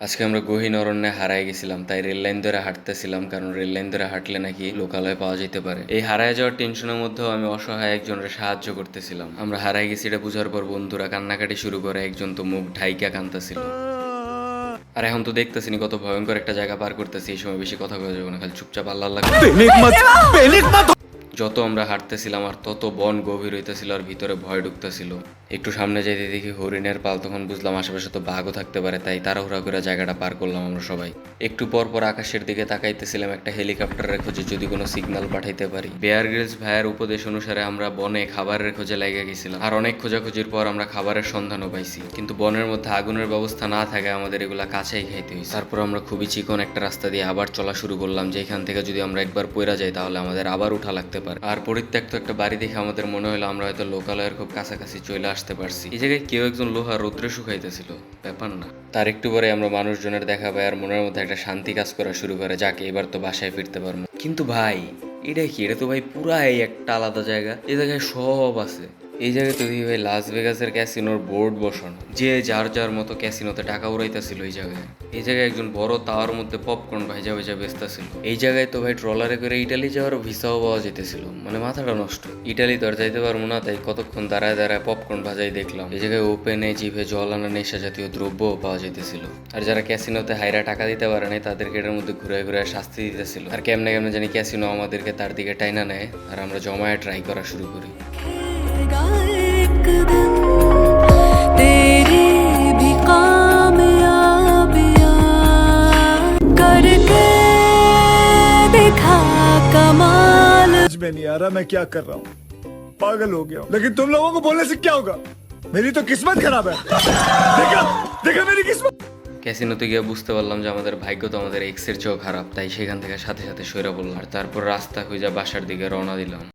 আজকে আমরা গহীন অরণ্যে হারায় গেছিলাম তাই রেল লাইন ধরে হাঁটতেছিলাম কারণ রেল লাইন ধরে হাঁটলে নাকি লোকালয়ে পাওয়া যেতে পারে। এই হারায় যাওয়ার টেনশনের মধ্যেও আমি অসহায় একজনের সাহায্য করতেছিলাম। আমরা হারায় গেছি এটা বুঝার পর বন্ধুরা কান্নাকাটি শুরু করে একজন তো মুখ ঢাইকা কান্দতেছিল আর এখন তো দেখতেছি কত ভয়ঙ্কর একটা জায়গা পার করতেছি এই সময় বেশি কথা বলা যাবে না খালি চুপচাপ আল্লাহ আল্লাহ যত আমরা হাঁটতেছিলাম আর তত বন গভীর হইতেছিল আর ভিতরে ভয় ঢুকতেছিল একটু সামনে যাইতে দেখি হরিণের পাল, তখন বুঝলাম আশেপাশে তো বাঘও থাকতে পারে, তাই তাড়াহুড়া করে জায়গাটা পার করলাম আমরা সবাই। একটু পর পর আকাশের দিকে তাকাইতেছিলাম একটা হেলিকপ্টারের খোঁজে, যদি কোনো সিগন্যাল পাঠাইতে পারি। বেয়ার গ্রিলস ভাইয়ের উপদেশ অনুসারে আমরা বনে খাবারের খোঁজে লেগে গেছিলাম। আর অনেক খোঁজাখুঁজির পর আমরা খাবারের সন্ধানও পাইছি। কিন্তু বনের মধ্যে আগুনের ব্যবস্থা না থাকায় আমাদের এগুলা কাছেই খাইতে হয়েছে তারপর আমরা খুবই চিকন একটা রাস্তা দিয়ে আবার চলা শুরু করলাম যে এখান থেকে যদি আমরা একবার পয়রা যাই, তাহলে আমাদের আবার উঠা লাগতে পারে আর পরিত্যক্ত একটা বাড়ি দেখে আমাদের মনে হলো আমরা হয়তো লোকালয়ের খুব কাছাকাছি চলে আসতে পারছি। এই জায়গায় কেউ একজন লোহা রৌদ্রে শুকাইতেছিল, ব্যাপার না। তার একটু পরে আমরা মানুষজনের দেখা পাই আর মনের মধ্যে একটা শান্তি কাজ করা শুরু করে, যাকে, এবার তো বাসায় ফিরতে পারব। কিন্তু ভাই, এটা কি? এটা তো ভাই পুরাই একটা আলাদা জায়গা। এ জায়গায় সব আছে। এই জায়গায় তো দেখি ভাই লাস ভেগাসের ক্যাসিনোর বোর্ড বসানো। যে যার যার মতো ক্যাসিনোতে টাকা উড়াইতেছিল এই জায়গায়। এই জায়গায় একজন বড় তাওয়ার মধ্যে পপকর্ন ভাইজা ভাইজা বেচতেছিল। এই জায়গায় তো ভাই ট্রলারে করে ইটালি যাওয়ার ভিসাও পাওয়া যেতেছিল। মানে মাথাটা নষ্ট। ইটালি তো আর যাইতে পারব না, তাই কতক্ষণ দাঁড়ায় দাঁড়ায় পপকর্ন ভাজাই দেখলাম। এই জায়গায় ওপেনে জিভে জল আনা নেশা জাতীয় দ্রব্যও পাওয়া যেতেছিল। আর যারা ক্যাসিনোতে হাইরা টাকা দিতে পারে নাই তাদেরকে এটার মধ্যে ঘুরে ঘুরে শাস্তি দিতেছিল। আর কেমনে কেমনে জানি ক্যাসিনো আমাদেরকে তার দিকে টাইনা নেয়। আর আমরা জমায়ে ট্রাই করা শুরু করি। करके दिखा कमाल समझ में नहीं आ रहा मैं क्या कर रहा हूँ पागल हो गया हूँ लेकिन तुम लोगों को बोलने से क्या होगा मेरी तो किस्मत खराब है देखा देखा मेरी किस्मत ক্যাসিনোতে গিয়ে বুঝতে পারলাম যে আমাদের ভাগ্য তো আমাদের এক্সের চেয়েও খারাপ তাই সেখান থেকে সাথে সাথে সইরা পড়লাম আর তারপর রাস্তা খুঁজে বাসার দিকে রওনা দিলাম